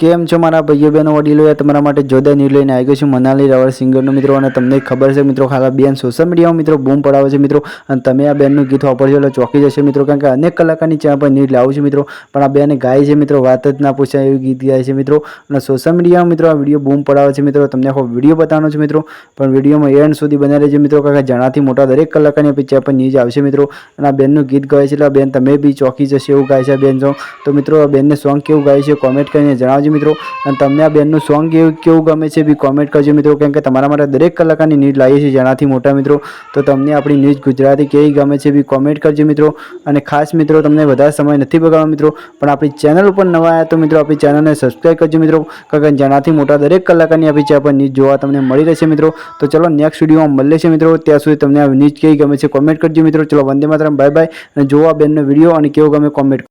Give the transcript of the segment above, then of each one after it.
કેમ છો મારા ભાઈઓ બહેનો વડીલો તમારા માટે જોરદાર ન્યૂઝ લઈને આવી ગયો છું. મનાલી રાવળ સિંગરનો મિત્રો, અને તમને ખબર છે મિત્રો, ખાલા બેન સોશિયલ મીડિયામાં મિત્રો બૂમ પડાવે છે મિત્રો. અને તમે આ બેનનું ગીત વાપરશો એટલે ચોકી જશે મિત્રો, કારણ કે અનેક કલાકારની ચા પર ન્યૂઝ લાવું છું મિત્રો. પણ આ બેને ગાય છે મિત્રો, વાત જ ના પૂછાય એવી ગીત ગાય છે મિત્રો. અને સોશિયલ મીડિયામાં મિત્રો આ વીડિયો બૂમ પડાવે છે મિત્રો. તમને આખો વીડિયો બતાવવાનો છે મિત્રો. પણ વિડીયોમાં એન્ડ સુધી બનાવી રહેજો મિત્રો, કારણ કે જણાથી મોટા દરેક કલાકારની ચેનલ પર ન્યૂઝ આવશે મિત્રો. અને આ બેનનું ગીત ગાય છે એટલે બેન તમે બી ચોકી જશે એવું ગાય છે બેન જો તો મિત્રો, આ બેનને સોંગ કેવું ગાય છે કોમેન્ટ કરીને જણાવજો મિત્રો. અને તમને આ બેનનું સોંગ કેવું ગમે છે બી કોમેન્ટ કરજો મિત્રો. કેમ કે તમારા માટે દરેક કલાકારની ન્યૂઝ લાવીએ છીએ જેનાથી મોટા મિત્રો. તો તમને આપણી ન્યૂઝ ગુજરાતી કેવી ગમે છે બી કોમેન્ટ કરજો મિત્રો. અને ખાસ મિત્રો, તમને વધારે સમય નથી બગાડવા મિત્રો. પણ આપણી ચેનલ ઉપર નવા આવ્યા તો મિત્રો આપણી ચેનલને સબસ્ક્રાઈબ કરજો મિત્રો. કારણ કે જેનાથી મોટા દરેક કલાકારની આપણી ચેનલ પર ન્યૂઝ જોવા તમને મળી રહેશે મિત્રો. તો ચલો નેક્સ્ટ વિડીયોમાં મળે છે મિત્રો. ત્યાં સુધી તમને આ ન્યૂઝ કેવી ગમે છે કોમેન્ટ કરજો મિત્રો. ચલો વંદે માતરમ. બાય બાય અને જોવા બેનનો વીડિયો અને કેવો ગમે કોમેન્ટ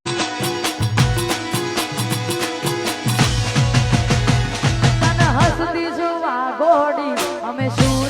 me.